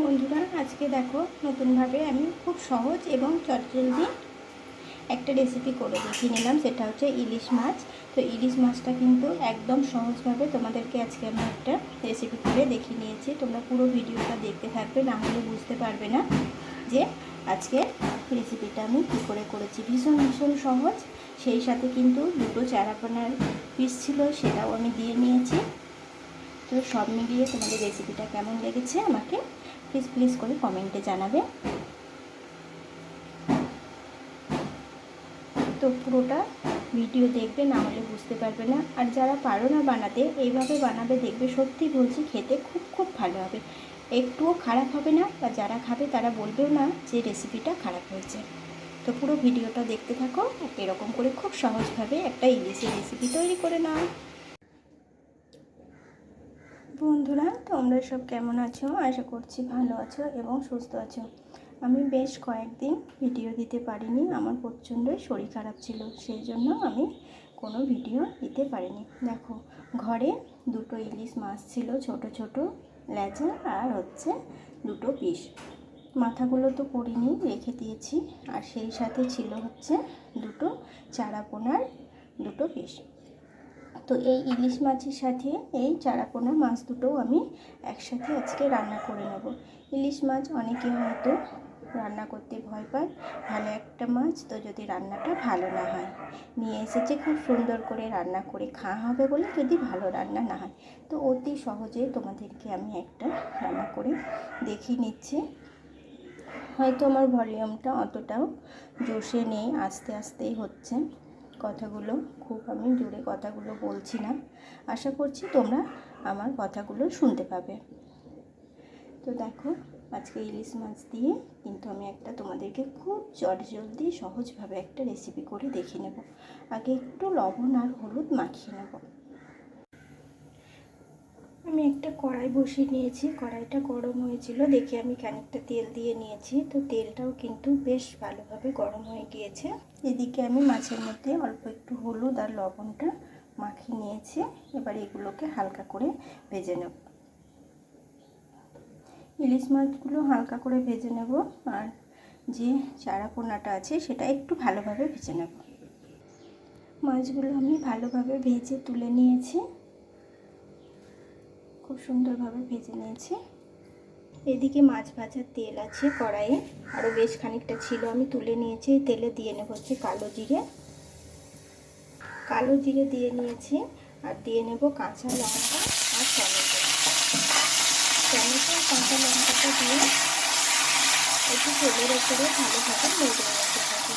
বন্ধুরা, আজকে দেখো নতুনভাবে আমি খুব সহজ এবং চটজলদি একটা রেসিপি করে দেখিয়ে নিলাম। সেটা হচ্ছে ইলিশ মাছ। তো ইলিশ মাছটা কিন্তু একদম সহজভাবে তোমাদেরকে আজকে আমি একটা রেসিপি করে দেখিয়ে নিয়েছি। তোমরা পুরো ভিডিওটা দেখতে থাকবে, না হলে বুঝতে পারবে না যে আজকে রেসিপিটা আমি কী করে করেছি। ভীষণ ভীষণ সহজ। সেই সাথে কিন্তু দুটো চারাপোনার পিস ছিল, সেটাও আমি দিয়ে নিয়েছি। তো সব মিলিয়ে তোমাদের রেসিপিটা কেমন লেগেছে আমাকে প্লিজ প্লিজ করে কমেন্টে জানাবে। তো পুরোটা ভিডিও দেখবে, না হলে বুঝতে পারবে না। আর যারা পারো না বানাতে, এইভাবে বানাবে, দেখবে সত্যি বলছি, খেতে খুব খুব ভালো হবে। একটুও খারাপ হবে না, বা যারা খাবে তারা বলবেও না যে রেসিপিটা খারাপ হয়েছে। তো পুরো ভিডিওটা দেখতে থাকো এরকম করে খুব সহজভাবে একটা ইলিশের রেসিপি তৈরি করে নাও। বন্ধুরা, তোমরা সব কেমন আছো? আশা করছি ভালো আছো এবং সুস্থ আছো। আমি বেশ কয়েকদিন ভিডিও দিতে পারিনি, আমার প্রচণ্ডই শরীর খারাপ ছিল, সেই জন্য আমি কোনো ভিডিও দিতে পারিনি। দেখো, ঘরে দুটো ইলিশ মাছ ছিল, ছোট ছোট লেজা আর হচ্ছে দুটো পিস। মাথাগুলো তো করিনি রেখে দিয়েছি। আর সেই সাথে ছিল হচ্ছে দুটো চারাপোনার দুটো পিস। তো এই ইলিশ মাছের সাথে এই চারাপোনা মাছ দুটোও আমি একসাথে আজকে রান্না করে নেব। ইলিশ মাছ অনেকে হয়তো রান্না করতে ভয় পায়, ভালো একটা মাছ তো যদি রান্নাটা ভালো না হয়। নিয়ে এসেছে খুব সুন্দর করে রান্না করে খাওয়া হবে বলে যদি ভালো রান্না না হয়। তো অতি সহজে তোমাদেরকে আমি একটা রান্না করে দেখিয়ে নিচ্ছি। হয়তো আমার ভলিউমটা অতটাও জোশে নেই, আস্তে আস্তেই হচ্ছে। কথাগুলো, খুব আমি জোরে কথাগুলো বলছি না। আশা করছি তোমরা আমার কথাগুলো শুনতে পাবে। তো দেখো, আজকে ইলিশ মাছ দিয়ে কিন্তু আমি একটা তোমাদেরকে খুব জলদি সহজভাবে একটা রেসিপি করে দেখে নেব। আগে একটু লবণ আর হলুদ মাখিয়ে নেব। আমি একটা কড়াই বসিয়ে নিয়েছি। কড়াইটা গরম হয়েছিল, দেখে আমি খানিকটা তেল দিয়ে নিয়েছি। তো তেলটাও কিন্তু বেশ ভালোভাবে গরম হয়ে গিয়েছে। এদিকে আমি মাছের মধ্যে অল্প একটু হলুদ আর লবণটা মাখিয়ে নিয়েছি। এবার এগুলোকে হালকা করে ভেজে নেব। ইলিশ মাছগুলো হালকা করে ভেজে নেব আর যে চারা পোনাটা আছে সেটা একটু ভালোভাবে ভেজে নেব। মাছগুলো আমি ভালোভাবে ভেজে তুলে নিয়েছি। খুব সুন্দরভাবে ভেজে নিয়েছি। এদিকে মাছ ভাজার তেল আছে কড়াইয়ে। আরও বেশ খানিকটা ছিল, আমি তুলে নিয়েছি। তেলে দিয়ে নেব হচ্ছে কালো জিরে। কালো জিরে দিয়ে নিয়েছি আর দিয়ে নেব কাঁচা লঙ্কা আর টমেটো। টমেটো কাঁচা লঙ্কাটা দিয়ে একটু তেলের ওপরে ভালোভাবে নিতে হবে।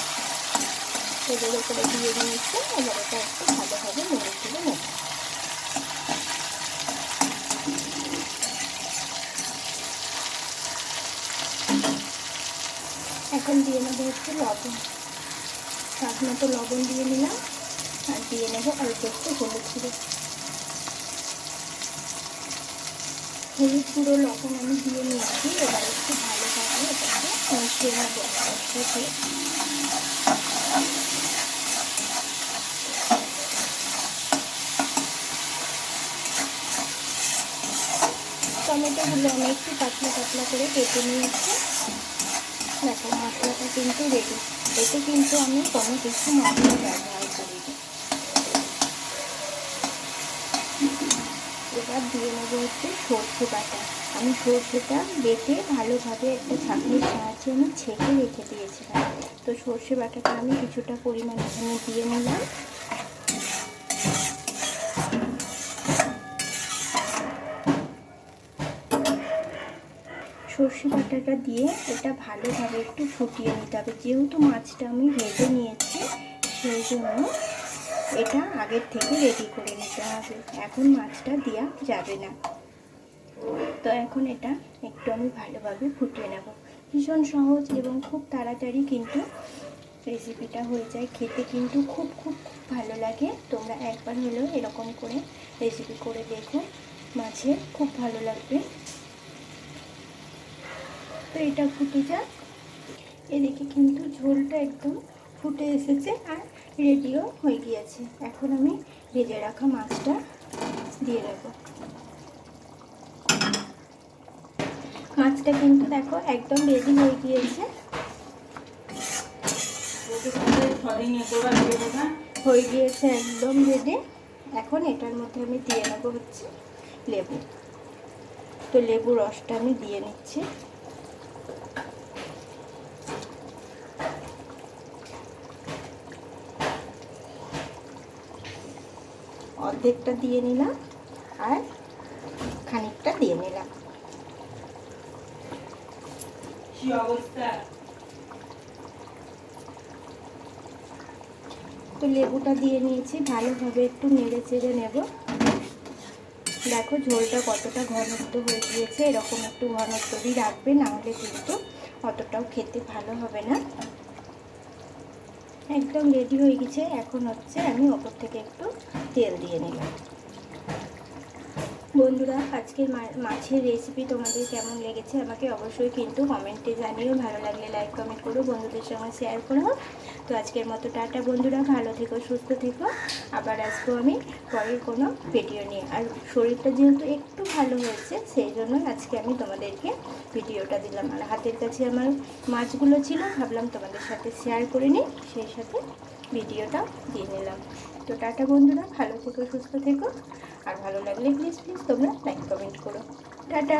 তেলের ওপরে দিয়ে নিয়েছি এবার এটা একটু ভালোভাবে নেড়ে তুলে নেব। এখন দিয়ে নেব একটু লবণ। স্বাদ মতো লবণ দিয়ে নিলাম, আর দিয়ে নেব অল্প একটু হলুদ গুঁড়ো। হলুদ গুঁড়ো, লবণ আমি দিয়ে নিয়েছি, এবার একটু ভালোভাবে এটাকে মিশিয়ে নেব। টমেটোগুলো আমি একটু পাতলা পাতলা করে কেটে নিয়েছি। দেখো, মশলাটা কিন্তু রেডি। এতে কিন্তু আমি কোনো কিছু মশলা ব্যবহার করি এবার দিয়ে নেব হচ্ছে সর্ষে বাটা। আমি সর্ষেটা বেটে ভালোভাবে একটা ছাঁকনির সাহায্যে আমি ছেঁকে রেখে দিয়েছিলাম। তো সর্ষে বাটাটা আমি কিছুটা পরিমাণ এখানে দিয়ে নিলাম। সর্ষে বাটাটা দিয়ে এটা ভালোভাবে একটু ফুটিয়ে নিতে হবে। যেহেতু মাছটা আমি ভেজে নিয়েছি, সেই জন্য এটা আগের থেকে রেডি করে নিতে হবে। এখন মাছটা দেওয়া যাবে না। তো এখন এটা একটু আমি ভালোভাবে ফুটিয়ে নেব। ভীষণ সহজ এবং খুব তাড়াতাড়ি কিন্তু রেসিপিটা হয়ে যায়। খেতে কিন্তু খুব খুব খুব ভালো লাগে। তোমরা একবার হলেও এরকম করে রেসিপি করে দেখো। মাছের খুব ভালো লাগবে। তো এটা ফুটে যাক। এদিকে কিন্তু ঝোলটা একদম ফুটে এসেছে আর রেডিও হয়ে গিয়েছে। এখন আমি ভেজে রাখা মাছটা দিয়ে দেবো। মাছটা কিন্তু দেখো একদম রেডি হয়ে গিয়েছে। হয়ে গিয়েছে একদম রেডি এখন এটার মধ্যে আমি দিয়ে নেব হচ্ছে লেবু। তো লেবু রসটা আমি দিয়ে নিচ্ছি। অর্ধেকটা দিয়ে নিলাম আর খানিকটা দিয়ে নিলাম। তো লেবুটা দিয়ে নিয়েছি ভালোভাবে একটু নেড়ে চেড়ে নেব। দেখো ঝোলটা কতটা ঘনত্ব হয়ে গিয়েছে এরকম একটু ঘনত্বই রাখবে নাহলে কিন্তু অতটাও খেতে ভালো হবে না। একদম রেডি হয়ে গেছে। এখন হচ্ছে আমি ওপর থেকে একটু তেল দিয়ে নিলাম। বন্ধুরা, আজকের মাছের রেসিপি তোমাদের কেমন লেগেছে আমাকে অবশ্যই কিন্তু কমেন্টে জানিও। ভালো লাগলে লাইক কমেন্ট করো, বন্ধুদের সঙ্গে শেয়ার করো। তো আজকের মতো টাটা বন্ধুরা, ভালো থেকো, সুস্থ থেকো। আবার আসব আমি পরের কোনো ভিডিও নিয়ে। আর শরীরটা যেহেতু একটু ভালো হয়েছে, সেই জন্য আজকে আমি তোমাদেরকে ভিডিওটা দিলাম। আর হাতের কাছে আমার মাছগুলো ছিল, ভাবলাম তোমাদের সাথে শেয়ার করে নিই। সেই সাথে ভিডিওটা দিয়ে নিলাম। তো টাটা বন্ধুরা, ভালো থেকো, সুস্থ থেকো। আর ভালো লাগলে প্লিজ প্লিজ তোমরা লাইক কমেন্ট করো। টাটা!